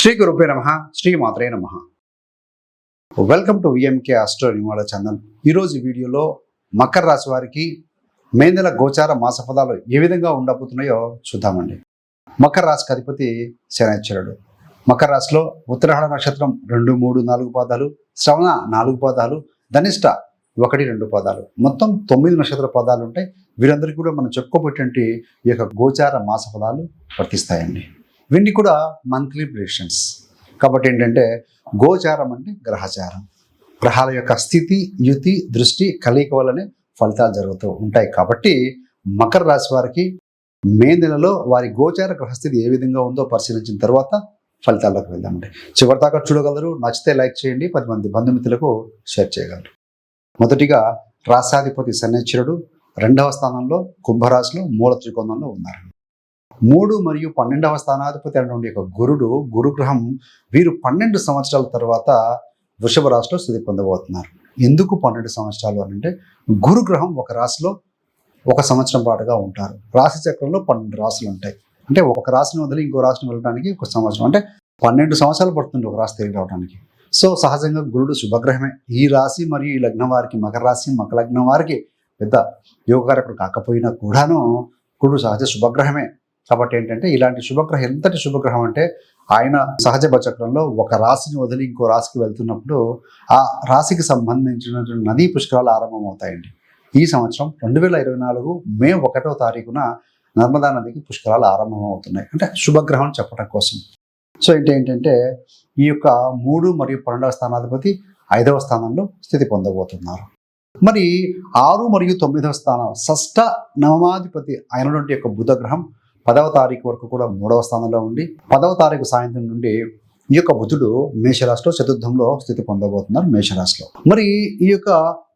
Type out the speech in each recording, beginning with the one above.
శ్రీ గురుపే నమ. శ్రీ మాత్రే నమ వెల్కమ్ టు విఎంకే ఆస్ట్రో నిమాల ఛానల్ ఈరోజు వీడియోలో మకర రాశి వారికి మే నెల గోచార మాస ఫలాలు ఏ విధంగా ఉండబోతున్నాయో చూద్దామండి. మకర రాశికి అధిపతి శనిశ్వరుడు. మకర రాశిలో ఉత్తరాహణ నక్షత్రం రెండు మూడు నాలుగు పాదాలు శ్రవణ నాలుగు పాదాలు ధనిష్ట ఒకటి రెండు పదాలు. మొత్తం తొమ్మిది నక్షత్ర పదాలు ఉంటాయి. వీరందరికీ కూడా మనం చెప్పుకోబట్టి ఈ యొక్క గోచార మాస ఫలాలు వర్తిస్తాయండి. వీటిని కూడా మంత్లీ ప్రిడిక్షన్స్ కాబట్టి ఏంటంటే గోచారం అంటే గ్రహచారం. గ్రహాల యొక్క స్థితి యుతి దృష్టి కలయిక వల్లనే ఫలితాలు జరుగుతూ ఉంటాయి. కాబట్టి మకర రాశి వారికి మే నెలలో వారి గోచార గ్రహస్థితి ఏ విధంగా ఉందో పరిశీలించిన తర్వాత ఫలితాల్లోకి వెళ్దామండి చివరి దాకా చూడగలరు నచ్చితే లైక్ చేయండి పది మంది బంధుమిత్రులకు షేర్ చేయగలరు. మొదటిగా రాసాధిపతి శనిశ్వరుడు రెండవ స్థానంలో కుంభరాశిలో మూల త్రికోణంలో ఉన్నారు. మూడు మరియు పన్నెండవ స్థానాధిపతి అనేటువంటి యొక్క గురుడు గురుగ్రహం వీరు పన్నెండు సంవత్సరాల తర్వాత వృషభ రాశిలో స్థితి పొందబోతున్నారు. ఎందుకు పన్నెండు సంవత్సరాలు అని అంటే గురుగ్రహం ఒక రాశిలో ఒక సంవత్సరం పాటుగా ఉంటారు. రాశి చక్రంలో పన్నెండు రాశులు ఉంటాయి. అంటే ఒక రాశిని వదిలి ఇంకో రాశిని వెళ్ళడానికి ఒక సంవత్సరం అంటే పన్నెండు సంవత్సరాలు పడుతుంది ఒక రాశి తిరిగి రావడానికి. సో సహజంగా గురుడు శుభగ్రహమే. ఈ రాశి మరియు ఈ లగ్నం వారికి మకర రాశి మకర లగ్నం వారికి పెద్ద యోగకారకుడు కాకపోయినా కూడాను గురుడు సహజ శుభగ్రహమే. కాబట్టి ఏంటంటే ఇలాంటి శుభగ్రహం ఎంతటి శుభగ్రహం అంటే ఆయన సహజ బచక్రంలో ఒక రాశిని వదిలి ఇంకో రాశికి వెళ్తున్నప్పుడు ఆ రాశికి సంబంధించిన నదీ పుష్కరాలు ఆరంభమవుతాయండి. ఈ సంవత్సరం రెండు వేల ఇరవై నాలుగు మే ఒకటో తారీఖున నర్మదా నదికి పుష్కరాలు ఆరంభమవుతున్నాయి. అంటే శుభగ్రహం చెప్పడం కోసం. సో ఏంటి ఏంటంటే ఈ యొక్క మూడు మరియు పన్నెండవ స్థానాధిపతి ఐదవ స్థానంలో స్థితి పొందబోతున్నారు. మరి ఆరు మరియు తొమ్మిదవ స్థానం షష్ట నవమాధిపతి అయినటువంటి యొక్క బుధగ్రహం పదవ తారీఖు వరకు కూడా మూడవ స్థానంలో ఉండి పదవ తారీఖు సాయంత్రం నుండి ఈ యొక్క బుధుడు మేషరాశిలో చతుర్థంలో స్థితి పొందబోతున్నారు మేషరాశిలో. మరి ఈ యొక్క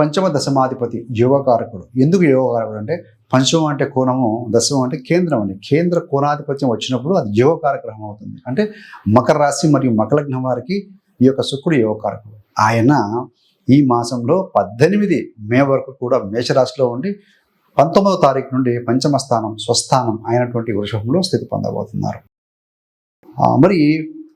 పంచమ దశమాధిపతి యోగకారకుడు ఎందుకు యోగకారకుడు అంటే పంచమం అంటే కోణము దశమం అంటే కేంద్రం అండి. కేంద్ర కోణాధిపత్యం వచ్చినప్పుడు అది యోగకారక గ్రహం అవుతుంది. అంటే మకర రాశి మరియు మకర లగ్నం వారికి ఈ యొక్క శుక్రుడు యోగకారకుడు. ఆయన ఈ మాసంలో పద్దెనిమిది మే వరకు కూడా మేషరాశిలో ఉండి పంతొమ్మిదవ తారీఖు నుండి పంచమ స్థానం స్వస్థానం అయినటువంటి వృషభంలో స్థితి పొందబోతున్నారు. మరి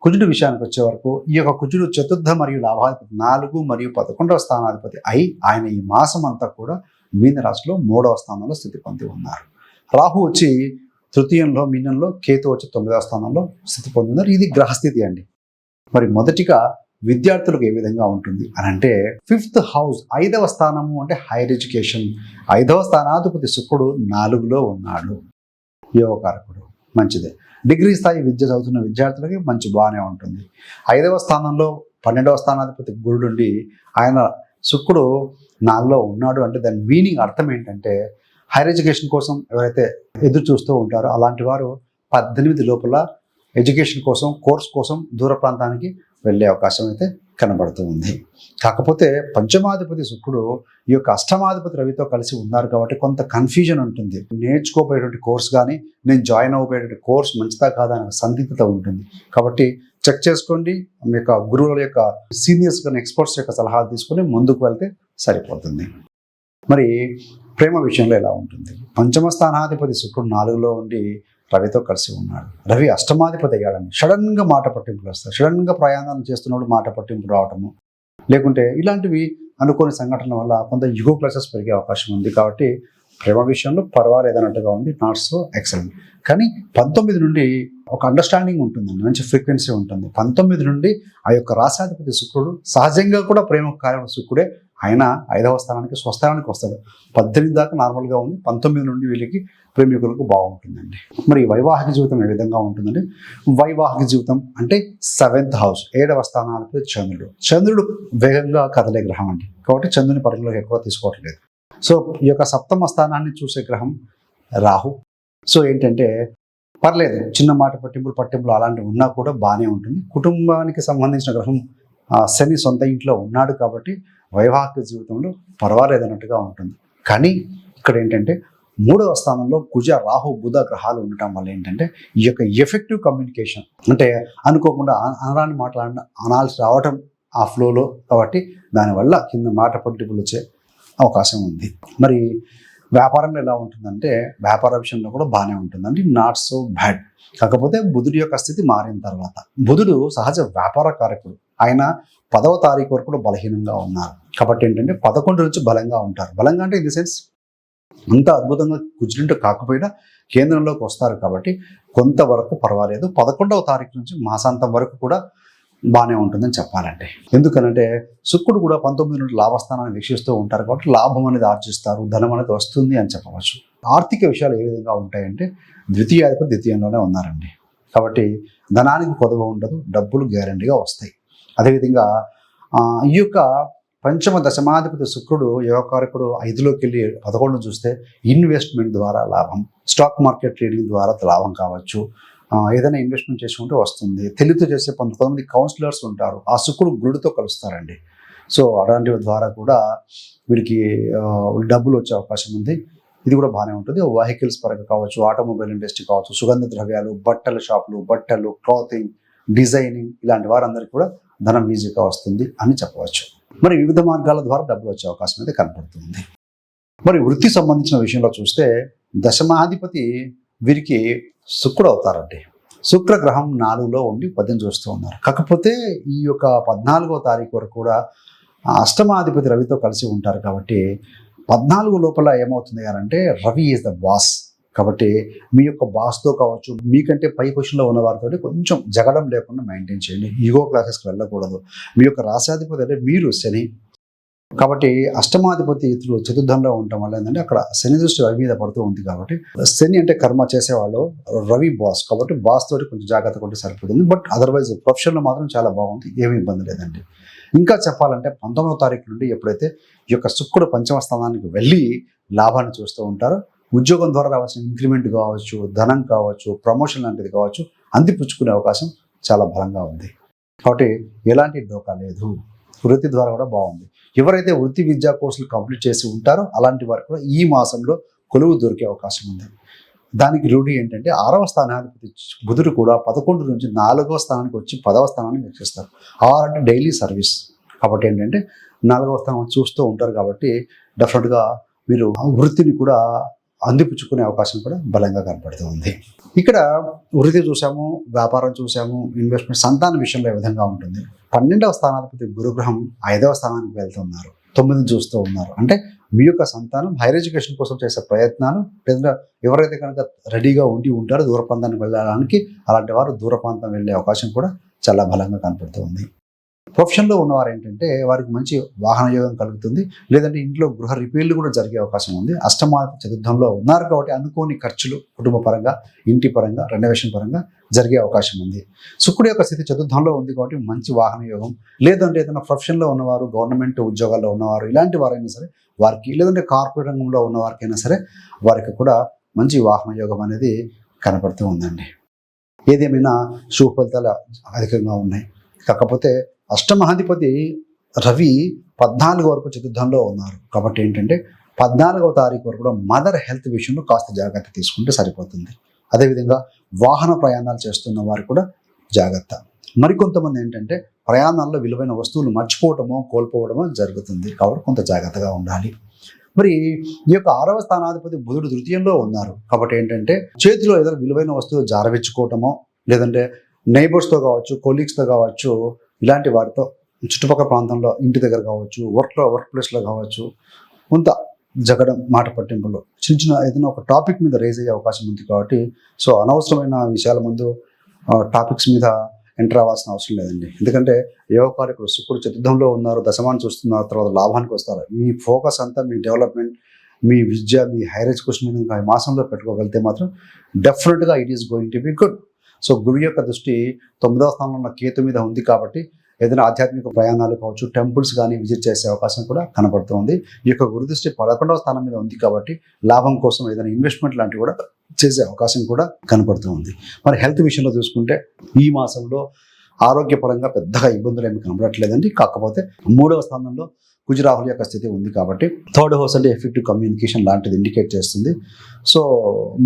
కుజుడు విషయానికి వచ్చే వరకు ఈ యొక్క కుజుడు చతుర్థ మరియు లాభాధిపతి నాలుగు మరియు పదకొండవ స్థానాధిపతి అయి ఆయన ఈ మాసం అంతా కూడా మీన రాశిలో మూడవ స్థానంలో స్థితి పొంది ఉన్నారు. రాహు వచ్చి తృతీయంలో మీనంలో కేతు వచ్చి తొమ్మిదవ స్థానంలో స్థితి పొంది ఉన్నారు. ఇది గ్రహస్థితి అండి. మరి మొదటిగా విద్యార్థులకు ఏ విధంగా ఉంటుంది అని అంటే ఫిఫ్త్ హౌస్ ఐదవ స్థానము అంటే హైయర్ ఎడ్యుకేషన్ ఐదవ స్థానాధిపతి శుక్రుడు నాలుగులో ఉన్నాడు. యోగకారకుడు మంచిదే. డిగ్రీ స్థాయి విద్య చదువుతున్న విద్యార్థులకి మంచి బాగానే ఉంటుంది. ఐదవ స్థానంలో పన్నెండవ స్థానాధిపతి గురుడుండి ఆయన శుక్రుడు నాలుగులో ఉన్నాడు అంటే దాని మీనింగ్ అర్థం ఏంటంటే హైయర్ ఎడ్యుకేషన్ కోసం ఎవరైతే ఎదురు చూస్తూ ఉంటారో అలాంటి వారు పద్దెనిమిది లోపల ఎడ్యుకేషన్ కోసం కోర్స్ కోసం దూర ప్రాంతానికి వెళ్ళే అవకాశం అయితే కనబడుతూ ఉంది. కాకపోతే పంచమాధిపతి శుక్రుడు ఈ యొక్క అష్టమాధిపతి రవితో కలిసి ఉన్నారు కాబట్టి కొంత కన్ఫ్యూజన్ ఉంటుంది. నేర్చుకోబోయేటువంటి కోర్స్ కానీ నేను జాయిన్ అవ్వబోయేటువంటి కోర్స్ మంచిదా కాదా అనే సందిగ్ధత ఉంటుంది. కాబట్టి చెక్ చేసుకోండి. మీ యొక్క గురువుల యొక్క సీనియర్స్ కానీ ఎక్స్పర్ట్స్ యొక్క సలహాలు తీసుకొని ముందుకు వెళ్తే సరిపోతుంది. మరి ప్రేమ విషయంలో ఎలా ఉంటుంది? పంచమ స్థానాధిపతి శుక్రుడు నాలుగులో ఉండి రవితో కలిసి ఉన్నాడు. రవి అష్టమాధిపతి అయ్యాడని. సడన్గా మాట పట్టింపులు వస్తాయి. సడన్గా ప్రయాణాలు చేస్తున్నప్పుడు మాట పట్టింపు రావటము. లేకుంటే ఇలాంటివి అనుకోని సంఘటనల వల్ల కొంత యుగో క్లాసెస్ పెరిగే అవకాశం ఉంది కాబట్టి ప్రేమ విషయంలో పర్వాలేదన్నట్టుగా ఉంది. నాట్ సో ఎక్సలెంట్ కానీ పంతొమ్మిది నుండి ఒక అండర్స్టాండింగ్ ఉంటుంది. మంచి ఫ్రీక్వెన్సీ ఉంటుంది. పంతొమ్మిది నుండి ఆ యొక్క రాశాధిపతి శుక్రుడు సహజంగా కూడా ప్రేమ కార్యం శుక్రుడే. ఆయన ఐదవ స్థానానికి స్వస్థానానికి వస్తాడు. పద్దెనిమిది దాకా నార్మల్గా ఉంది. పంతొమ్మిది నుండి వీళ్ళకి ప్రేమికులకు బాగుంటుందండి. మరి వైవాహిక జీవితం ఏ విధంగా ఉంటుందండి? వైవాహిక జీవితం అంటే సెవెంత్ హౌస్ ఏడవ స్థానాలపై చంద్రుడు. చంద్రుడు వేగంగా కదలే గ్రహం అండి. కాబట్టి చంద్రుని పరిగణలోకి ఎక్కువ తీసుకోవట్లేదు. సో ఈ యొక్క సప్తమ స్థానాన్ని చూసే గ్రహం రాహు. సో ఏంటంటే పర్లేదు చిన్న మాట పట్టింపులు పట్టింపులు అలాంటివి ఉన్నా కూడా బాగానే ఉంటుంది. కుటుంబానికి సంబంధించిన గ్రహం ఆ, శని సొంత ఇంట్లో ఉన్నాడు కాబట్టి వైవాహిక జీవితంలో పర్వాలేదన్నట్టుగా ఉంటుంది. కానీ ఇక్కడ ఏంటంటే మూడవ స్థానంలో కుజ రాహు బుధ గ్రహాలు ఉండటం వల్ల ఏంటంటే ఈ యొక్క ఎఫెక్టివ్ కమ్యూనికేషన్ అంటే అనుకోకుండా అనరాన్ని అనరాని అనాల్సి రావటం ఆ ఫ్లోలో కాబట్టి దానివల్ల కింద మాట పట్టుకులు వచ్చే అవకాశం ఉంది. మరి వ్యాపారంలో ఎలా ఉంటుందంటే వ్యాపార విషయంలో కూడా బాగానే ఉంటుందండి. నాట్ సో బ్యాడ్ కాకపోతే బుధుడి యొక్క స్థితి మారిన తర్వాత. బుధుడు సహజ వ్యాపార కారకుడు. ఆయన పదవ తారీఖు వరకు కూడా బలహీనంగా ఉన్నారు. కాబట్టి ఏంటంటే పదకొండు నుంచి బలంగా ఉంటారు. బలంగా అంటే ఇన్ ది సెన్స్ అంత అద్భుతంగా కుజిలింటూ కాకపోయినా కేంద్రంలోకి వస్తారు కాబట్టి కొంతవరకు పర్వాలేదు. పదకొండవ తారీఖు నుంచి మాసాంతం వరకు కూడా బాగానే ఉంటుందని చెప్పాలంటే. ఎందుకనంటే శుక్రుడు కూడా పంతొమ్మిది నుండి లాభస్థానాన్ని వీక్షిస్తూ ఉంటారు కాబట్టి లాభం అనేది ఆర్జిస్తారు ధనం అనేది వస్తుంది అని చెప్పవచ్చు. ఆర్థిక విషయాలు ఏ విధంగా ఉంటాయంటే ద్వితీయాధిపతి ద్వితీయంలోనే ఉన్నారండి. కాబట్టి ధనానికి కొదవ ఉండదు డబ్బులు గ్యారంటీగా వస్తాయి. అదేవిధంగా ఈ యొక్క పంచమ దశమాధిపతి శుక్రుడు యోగకారకుడు ఐదులోకి వెళ్ళి పదకొండు చూస్తే ఇన్వెస్ట్మెంట్ ద్వారా లాభం స్టాక్ మార్కెట్ ట్రేడింగ్ ద్వారా లాభం కావచ్చు. ఏదైనా ఇన్వెస్ట్మెంట్ చేసుకుంటే వస్తుంది. తెలివితో చేసే కొంత కొంతమంది కౌన్సిలర్స్ ఉంటారు. ఆ శుక్రుడు గురుడితో కలుస్తారండి. సో అలాంటి ద్వారా కూడా వీడికి డబ్బులు వచ్చే అవకాశం ఉంది. ఇది కూడా బాగానే ఉంటుంది. వెహికల్స్ పరంగా కావచ్చు ఆటోమొబైల్ ఇండస్ట్రీ కావచ్చు సుగంధ ద్రవ్యాలు బట్టల షాపులు బట్టలు క్లాతింగ్ డిజైనింగ్ ఇలాంటి వారందరికీ కూడా ధనం ఈజీగా వస్తుంది అని చెప్పవచ్చు. మరి వివిధ మార్గాల ద్వారా డబ్బులు వచ్చే అవకాశం అయితే కనపడుతుంది. మరి వృత్తి సంబంధించిన విషయంలో చూస్తే దశమాధిపతి వీరికి శుక్రుడు అవుతారండి. శుక్ర గ్రహం నాలుగులో ఉండి పద్యం చూస్తూ ఉన్నారు. కాకపోతే ఈ యొక్క పద్నాలుగో తారీఖు వరకు కూడా అష్టమాధిపతి రవితో కలిసి ఉంటారు కాబట్టి పద్నాలుగు లోపల ఏమవుతుంది అంటే రవి ఈజ్ ద బాస్ కాబట్టి మీ యొక్క బాస్తో కావచ్చు మీకంటే పై పొజిషన్లో ఉన్న వారితో కొంచెం జగడం లేకుండా మెయింటైన్ చేయండి. ఈగో క్లాసెస్కి వెళ్ళకూడదు. మీ యొక్క రాశాధిపతి అంటే మీరు శని. కాబట్టి అష్టమాధిపతి ఇతరులు చతుర్థంలో ఉండటం వల్ల ఏంటంటే అక్కడ శని దృష్టి రవి మీద పడుతూ ఉంది కాబట్టి శని అంటే కర్మ చేసేవాళ్ళు రవి బాస్. కాబట్టి బాస్ తోటి కొంచెం జాగ్రత్త కొంటే సరిపోతుంది. బట్ అదర్వైజ్ ప్రొఫెషన్లో మాత్రం చాలా బాగుంది. ఏమీ ఇబ్బంది లేదండి. ఇంకా చెప్పాలంటే పంతొమ్మిదవ తారీఖు నుండి ఎప్పుడైతే ఈ యొక్క శుక్రుడు పంచమ స్థానానికి వెళ్ళి లాభాన్ని చూస్తూ ఉంటారో ఉద్యోగం ద్వారా రావాల్సిన ఇంక్రిమెంట్ కావచ్చు ధనం కావచ్చు ప్రమోషన్ లాంటిది కావచ్చు అందిపుచ్చుకునే అవకాశం చాలా బలంగా ఉంది. కాబట్టి ఎలాంటి డోకా లేదు. వృత్తి ద్వారా కూడా బాగుంది. ఎవరైతే వృత్తి విద్యా కోర్సులు కంప్లీట్ చేసి ఉంటారో అలాంటి వారు కూడా ఈ మాసంలో కొలువు దొరికే అవకాశం ఉంది. దానికి రూఢి ఏంటంటే ఆరవ స్థానాధిపతి బుధుడు కూడా పదకొండు నుంచి నాలుగవ స్థానానికి వచ్చి పదవ స్థానాన్ని వీక్షిస్తారు. ఆరు అంటే డైలీ సర్వీస్. కాబట్టి ఏంటంటే నాలుగవ స్థానం చూస్తూ ఉంటారు కాబట్టి డెఫినెట్గా మీరు వృత్తిని కూడా అందిపుచ్చుకునే అవకాశం కూడా బలంగా కనపడుతూ ఉంది. ఇక్కడ వృత్తి చూసాము వ్యాపారం చూసాము ఇన్వెస్ట్మెంట్ సంతాన విషయంలో ఏ విధంగా ఉంటుంది? పన్నెండవ స్థానాధిపతి గురుగ్రహం ఐదవ స్థానానికి వెళ్తున్నారు. తొమ్మిదిని చూస్తూ ఉన్నారు. అంటే మీ యొక్క సంతానం హైయర్ ఎడ్యుకేషన్ కోసం చేసే ప్రయత్నాలు లేదా ఎవరైతే కనుక రెడీగా ఉండి ఉంటారో దూర ప్రాంతానికి వెళ్ళడానికి అలాంటి వారు దూర ప్రాంతం వెళ్ళే అవకాశం కూడా చాలా బలంగా కనపడుతుంది ప్రొఫెషన్లో ఉన్నవారు ఏంటంటే వారికి మంచి వాహన యోగం కలుగుతుంది. లేదంటే ఇంట్లో గృహ రిపేర్లు కూడా జరిగే అవకాశం ఉంది. అష్టమా చతుర్థంలో ఉన్నారు కాబట్టి అనుకోని ఖర్చులు కుటుంబ పరంగా ఇంటి పరంగా రెనోవేషన్ పరంగా జరిగే అవకాశం ఉంది. శుక్రుడు యొక్క స్థితి చతుర్థంలో ఉంది కాబట్టి మంచి వాహన యోగం లేదంటే ఏదైనా ప్రొఫెషన్లో ఉన్నవారు గవర్నమెంట్ ఉద్యోగాల్లో ఉన్నవారు ఇలాంటి వారైనా సరే వారికి లేదంటే కార్పొరేట్ రంగంలో ఉన్న వారికైనా సరే వారికి కూడా మంచి వాహన యోగం అనేది కనపడుతూ ఉందండి. ఏదేమైనా శుభ ఫలితాలు అధికంగా ఉన్నాయి. కాకపోతే అష్టమహాధిపతి రవి పద్నాలుగు వరకు చతుర్థంలో ఉన్నారు. కాబట్టి ఏంటంటే పద్నాలుగవ తారీఖు వరకు కూడా మదర్ హెల్త్ విషయంలో కాస్త జాగ్రత్త తీసుకుంటే సరిపోతుంది. అదేవిధంగా వాహన ప్రయాణాలు చేస్తున్న వారు కూడా జాగ్రత్త. మరికొంతమంది ఏంటంటే ప్రయాణాల్లో విలువైన వస్తువులు మర్చిపోవటమో కోల్పోవడమో జరుగుతుంది. కాబట్టి కొంత జాగ్రత్తగా ఉండాలి. మరి ఈ యొక్క ఆరవ స్థానాధిపతి బుధుడు తృతీయంలో ఉన్నారు. కాబట్టి ఏంటంటే చేతిలో ఏదైనా విలువైన వస్తువు జారవిచ్చుకోవటమో లేదంటే నైబర్స్తో కావచ్చు కొలీగ్స్తో కావచ్చు ఇలాంటి వారితో చుట్టుపక్కల ప్రాంతంలో ఇంటి దగ్గర కావచ్చు వర్క్లో వర్క్ ప్లేస్లో కావచ్చు కొంత జగడం మాట పట్టింపులు చిన్న చిన్న ఏదైనా ఒక టాపిక్ మీద రేజ్ అయ్యే అవకాశం ఉంది కాబట్టి సో అనవసరమైన విషయాల ముందు టాపిక్స్ మీద ఎంటర్ అవ్వాల్సిన అవసరం లేదండి. ఎందుకంటే యోగకారకుడు శుక్రుడు చతుర్థంలో ఉన్నారు దశమాన్ని చూస్తున్నారు తర్వాత లాభానికి వస్తారు. మీ ఫోకస్ అంతా మీ డెవలప్మెంట్ మీ విద్య మీ హైయర్ ఎడ్యుకేషన్ మీద ఇంకా ఈ మాసంలో పెట్టుకోగలిగితే మాత్రం డెఫినెట్గా it is going to be good so గురు యొక్క దృష్టి తొమ్మిదవ స్థానంలో ఉన్న కేతు మీద ఉంది కాబట్టి ఏదైనా ఆధ్యాత్మిక ప్రయాణాలు కావచ్చు టెంపుల్స్ కానీ విజిట్ చేసే అవకాశం కూడా కనబడుతుంది. ఈ యొక్క గురు దృష్టి పదకొండవ స్థానం మీద ఉంది కాబట్టి లాభం కోసం ఏదైనా ఇన్వెస్ట్మెంట్ లాంటివి కూడా చేసే అవకాశం కూడా కనపడుతూ ఉంది మరి హెల్త్ విషయంలో చూసుకుంటే ఈ మాసంలో ఆరోగ్యపరంగా పెద్దగా ఇబ్బందులు ఏమి కనబడట్లేదండి. కాకపోతే మూడవ స్థానంలో కుజరాహుల యొక్క స్థితి ఉంది కాబట్టి థర్డ్ హౌస్ అంటే ఎఫెక్టివ్ కమ్యూనికేషన్ లాంటిది ఇండికేట్ చేస్తుంది. సో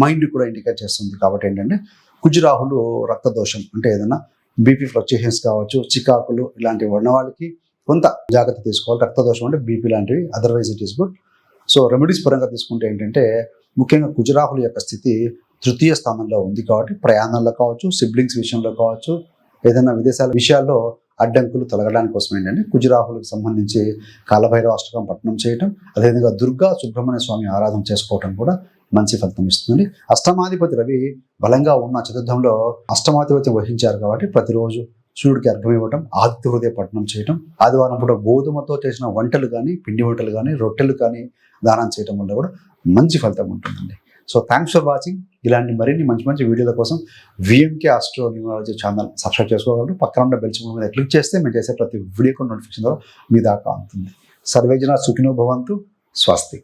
మైండ్ కూడా ఇండికేట్ చేస్తుంది కాబట్టి ఏంటంటే కుజరాహులు రక్తదోషం అంటే ఏదైనా బీపీ ఫ్లక్చుయేషన్స్ కావచ్చు చికాకులు ఇలాంటివి ఉన్న వాళ్ళకి కొంత జాగ్రత్త తీసుకోవాలి. రక్తదోషం అంటే బీపీ లాంటివి otherwise it is good so remedies పరంగా తీసుకుంటే ఏంటంటే ముఖ్యంగా కుజరాహుల యొక్క స్థితి తృతీయ స్థానంలో ఉంది కాబట్టి ప్రయాణాల్లో కావచ్చు సిబ్లింగ్స్ విషయంలో కావచ్చు ఏదైనా విదేశాల విషయాల్లో అడ్డంకులు తొలగడానికి కోసం ఏంటంటే కుజరాహులకు సంబంధించి కాలభైరవ అష్టకం పట్టణం చేయటం అదేవిధంగా దుర్గా సుబ్రహ్మణ్య స్వామి ఆరాధన చేసుకోవటం కూడా మంచి ఫలితం ఇస్తుంది అష్టమాధిపతి రవి బలంగా ఉన్న చతుర్థంలో అష్టమాధిపతి వహించారు కాబట్టి ప్రతిరోజు సూర్యుడికి అర్ఘం ఇవ్వటం ఆదిత్య హృదయ పట్టణం చేయటం ఆదివారం పూట గోధుమతో చేసిన వంటలు కానీ పిండి వంటలు కానీ రొట్టెలు కానీ దానం చేయటం వల్ల కూడా మంచి ఫలితం ఉంటుందండి. సో థ్యాంక్స్ ఫర్ వాచింగ్ ఇలాంటి మరిన్ని మంచి మంచి వీడియోల కోసం VMK astro numerology channel subscribe చేసుకోగలరు. పక్కన ఉన్న బెల్ సింబల్ మీద క్లిక్ చేస్తే మేము చేసే ప్రతి వీడియో నోటిఫికేషన్ ద్వారా మీ దాకా అందుతుంది సర్వేజన సుఖినో భవంతు. స్వస్తి.